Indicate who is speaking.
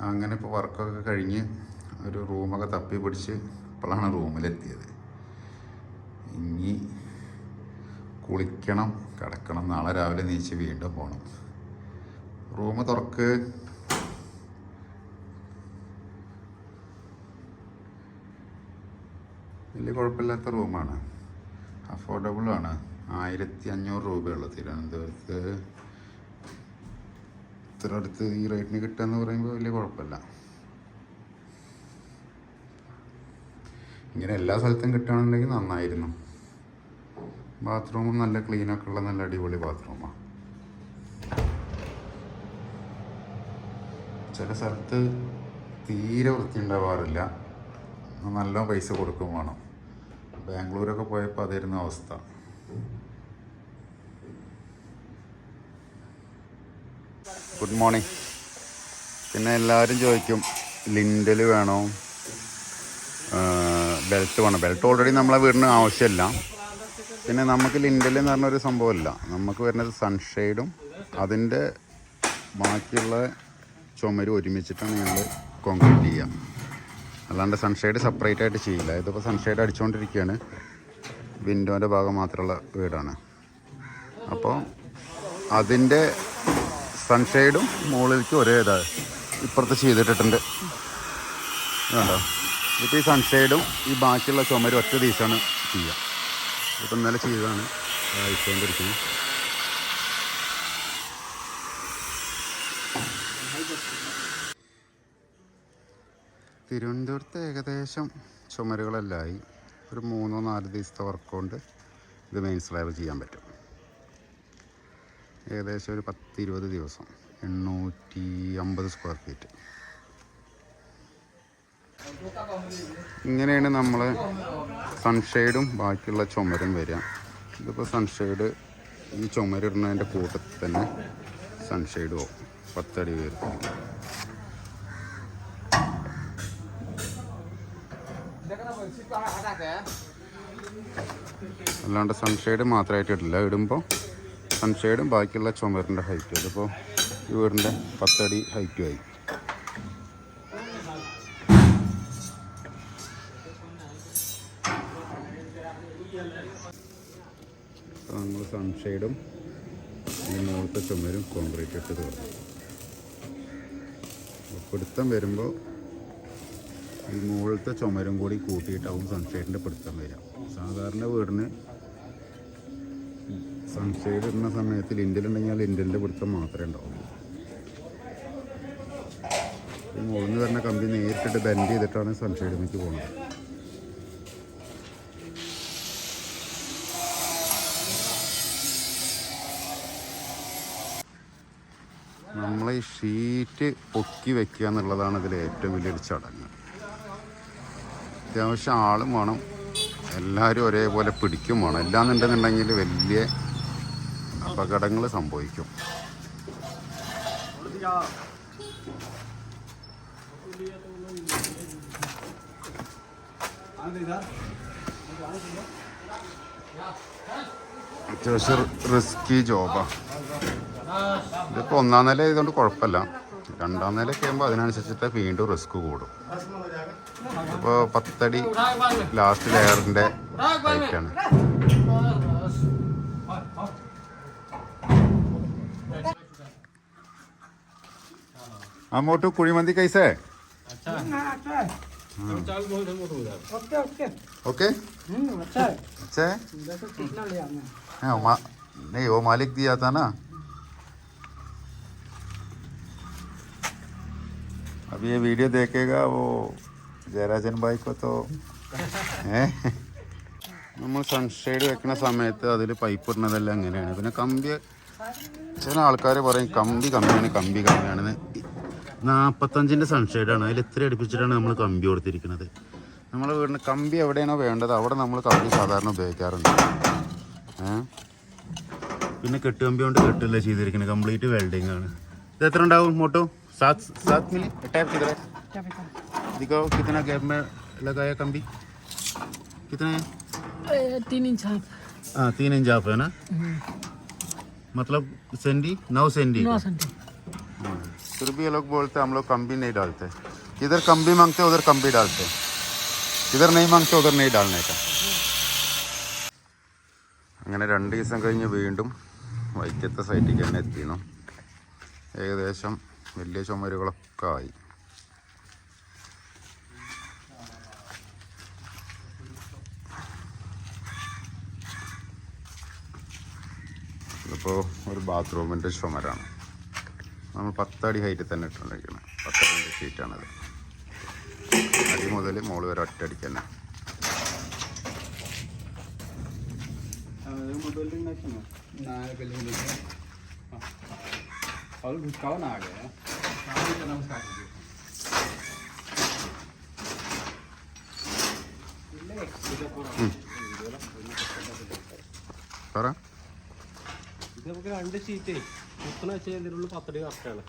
Speaker 1: അങ്ങനെ ഇപ്പോൾ വർക്കൊക്കെ കഴിഞ്ഞ് ഒരു റൂമൊക്കെ തപ്പി പിടിച്ച് ഇപ്പോഴാണ് റൂമിലെത്തിയത്. ഇനി കുളിക്കണം കിടക്കണം. നാളെ രാവിലെ നീച്ച് വീണ്ടും പോകണം റൂം തുറക്ക്. വലിയ കുഴപ്പമില്ലാത്ത റൂമാണ്. അഫോർഡബിളാണ് ആയിരത്തി അഞ്ഞൂറ് രൂപയുള്ളൂ തിരുവനന്തപുരത്ത്. ഇത്ര അടുത്ത് ഈ റേറ്റിന് കിട്ടുക എന്ന് പറയുമ്പോൾ വലിയ കുഴപ്പമില്ല. ഇങ്ങനെ എല്ലാ സ്ഥലത്തും കിട്ടുകയാണെന്നുണ്ടെങ്കിൽ നന്നായിരുന്നു. ബാത്റൂമും നല്ല ക്ലീനൊക്കെ ഉള്ള നല്ല അടിപൊളി ബാത്റൂമാണ് ചില സ്ഥലത്ത് തീരെ വൃത്തി ഉണ്ടാവാറില്ല നല്ല പൈസ കൊടുക്കും വേണം. ബാംഗ്ലൂരൊക്കെ പോയപ്പോൾ അതായിരുന്നു അവസ്ഥ. ഗുഡ് മോർണിംഗ് പിന്നെ എല്ലാവരും ചോദിക്കും ലിൻഡൽ വേണോ? ബെൽറ്റ് വേണം? ബെൽറ്റ് ഓൾറെഡി നമ്മളെ വീടിന് ആവശ്യമില്ല. പിന്നെ നമുക്ക് ലിൻഡൽ എന്ന് പറഞ്ഞൊരു സംഭവമില്ല. നമുക്ക് വരുന്നത് സൺഷെയ്ഡും അതിന്റെ ബാക്കിയുള്ള ചുമരും ഒരുമിച്ചിട്ടാണ് ഞങ്ങൾ കോൺക്രീറ്റ് ചെയ്യുക. അല്ലാണ്ട് സൺഷെയ്ഡ് സെപ്പറേറ്റ് ആയിട്ട് ചെയ്യില്ല. ഇതിപ്പോൾ സൺഷെയ്ഡ് അടിച്ചുകൊണ്ടിരിക്കുകയാണ് വിൻഡോന്റെ ഭാഗം മാത്രമുള്ള വീടാണ്. അപ്പോൾ അതിന്റെ സൺഷെയ്ഡും മുകളിലേക്ക് ഒരേ ഇതാ ഇപ്പുറത്ത് ചെയ്തിട്ടിട്ടുണ്ട്. വേണ്ടോ ഇപ്പോൾ ഈ സൺഷെയ്ഡും ഈ ബാക്കിയുള്ള ചുമരും ഒറ്റ ദിവസമാണ് ചെയ്യുക. ഇപ്പം ഇന്നലെ ചെയ്തതാണ്. അയച്ചുകൊണ്ടിരിക്കുന്നത് തിരുവനന്തപുരത്ത് ഏകദേശം ചുമരുകളെല്ലാമായി ഒരു മൂന്നോ നാല് ദിവസത്തെ വർക്ക് കൊണ്ട് ഇത് മെയിൻ സ്ലാബ് ചെയ്യാൻ പറ്റും. ഏകദേശം ഒരു പത്ത് ഇരുപത് ദിവസം. എണ്ണൂറ്റി അമ്പത് സ്ക്വയർ ഫീറ്റ് ഇങ്ങനെയാണ് നമ്മൾ സൺഷെയ്ഡും ബാക്കിയുള്ള ചുമരും വരിക. ഇതിപ്പോൾ സൺഷെയ്ഡ് ഈ ചുമരിടുന്നതിന്റെ കൂട്ടത്തിൽ തന്നെ സൺഷെയ്ഡ് പോകും. പത്തടി ഉയരത്തിൽ. അല്ലാണ്ട് സൺഷെയ്ഡ് മാത്രമായിട്ട് ഇടില്ല. ഇടുമ്പോൾ സൺഷെയ്ഡും ബാക്കിയുള്ള ചുമരിന്റെ ഹൈറ്റ് അതിപ്പോൾ ഈ വീടിന്റെ പത്തടി ഹൈറ്റുമായി നമ്മൾ സൺഷെയ്ഡും ഈ മുകളിലത്തെ ചുമരും കോൺക്രീറ്റ് ഇട്ട് തീർന്നു പിടുത്തം വരുമ്പോൾ ഈ മുകളിലത്തെ ചുമരും കൂടി കൂട്ടിയിട്ടാവും സൺഷെയ്ഡിന്റെ പിടുത്തം വരിക. സാധാരണ വീടിന് സൺഷെയ്ഡ് ഇടുന്ന സമയത്ത് ലിൻഡലുണ്ടെങ്കിൽ ലിൻഡലിന്റെ പിടുത്തം മാത്രമേ ഉണ്ടാവുള്ളൂ. മുകളിൽ വരുന്ന കമ്പി നേരിട്ടിട്ട് ബെൻഡ് ചെയ്തിട്ടാണ് സൺഷെയ്ഡിലേക്ക് പോകുന്നത്. നമ്മൾ ഈ ഷീറ്റ് പൊക്കി വെക്കുക എന്നുള്ളതാണ് ഇതിൽ ഏറ്റവും വലിയൊരു ചടങ്ങ്. അത്യാവശ്യം ആളും വേണം. എല്ലാവരും ഒരേപോലെ പിടിക്കും വേണം. എല്ലാന്നുണ്ടെന്നുണ്ടെങ്കിൽ വലിയ അപകടങ്ങൾ സംഭവിക്കും. അത്യാവശ്യം റിസ്കി ജോബാണ് ഇതിപ്പോൾ ഒന്നാം നില ആയതുകൊണ്ട് കുഴപ്പമില്ല. രണ്ടാം നിലയൊക്കെ ആകുമ്പോൾ അതിനനുസരിച്ചിട്ട് വീണ്ടും റിസ്ക് കൂടും. ഇപ്പോൾ പത്തടി ലാസ്റ്റ് ലെയറിന്റെ ഹൈറ്റാണ് ആ മോട്ടു കുഴിമന്തി കൈസേ
Speaker 2: अच्छा है ओके ओके
Speaker 1: ओके
Speaker 2: हम्म अच्छा है
Speaker 1: अच्छा है
Speaker 2: देखो कितना लिया हमने
Speaker 1: हाँ, मा, नहीं वो मालिक दिया था ना अब ये वीडियो देखेगा वो जयराजन भाई को तो ഏ നമ്മൾ സൺഷെയ്ഡ് വെക്കുന്ന സമയത്ത് അതിൽ പൈപ്പ് ഇടുന്നതെല്ലാം അങ്ങനെയാണ് പിന്നെ കമ്പി ചില ആൾക്കാർ പറയും കമ്പി കമ്മിയാണ് കമ്പി കമ്മിയാണെന്ന് നാൽപ്പത്തഞ്ചിൻ്റെ സൺഷെയ്ഡാണ് അതിൽ എത്ര അടുപ്പിച്ചിട്ടാണ് നമ്മൾ കമ്പി കൊടുത്തിരിക്കുന്നത് നമ്മളെ വീടിന് കമ്പി എവിടെയാണോ വേണ്ടത് അവിടെ നമ്മൾ കമ്പി സാധാരണ ഉപയോഗിക്കാറുണ്ട് ഏ പിന്നെ കെട്ടുകമ്പി കൊണ്ട് കെട്ടില്ല ചെയ്തിരിക്കുന്നത് കംപ്ലീറ്റ് വെൽഡിംഗ് ആണ് ഇത് എത്ര ഉണ്ടാവും മോട്ടോ സാത് സാത് മിലി ടാപ്പ് കിതറ
Speaker 2: क्या पता
Speaker 1: दिखाओ कितना गैप में लगाया कम्बी कितना है
Speaker 2: ए, तीन इंच हाफ
Speaker 1: हाँ तीन इंच आप है ना मतलब सेंडी नौ सेंडी
Speaker 2: नौ
Speaker 1: का।
Speaker 2: सेंटी
Speaker 1: फिर भी ये लोग बोलते हम लोग कम्बी नहीं डालते इधर कम्बी मांगते उधर कम्बी डालते इधर नहीं मांगते उधर नहीं डालने का അങ്ങനെ രണ്ട് ദിവസം കഴിഞ്ഞ് വീണ്ടും വൈക്കത്തെ സൈറ്റിലേക്ക് തന്നെ എത്തിയിരുന്നു ഏകദേശം വലിയ ചുമരുകളൊക്കെ ആയി ഇതിപ്പോൾ ഒരു ബാത്റൂമിൻ്റെ ചുമരാണ് നമ്മൾ പത്തടി ഹൈറ്റിൽ തന്നെ ഇട്ടുകൊണ്ടിരിക്കുന്നത് പത്തടിന്റെ ഷീറ്റാണത് അടി മുതൽ മോൾ വരെ ഒറ്റടിക്ക് തന്നെ. പറ.
Speaker 3: രണ്ട് ഷീറ്റേ വെച്ചാൽ ഇതിനുള്ള പത്തടി കറക്റ്റാണ്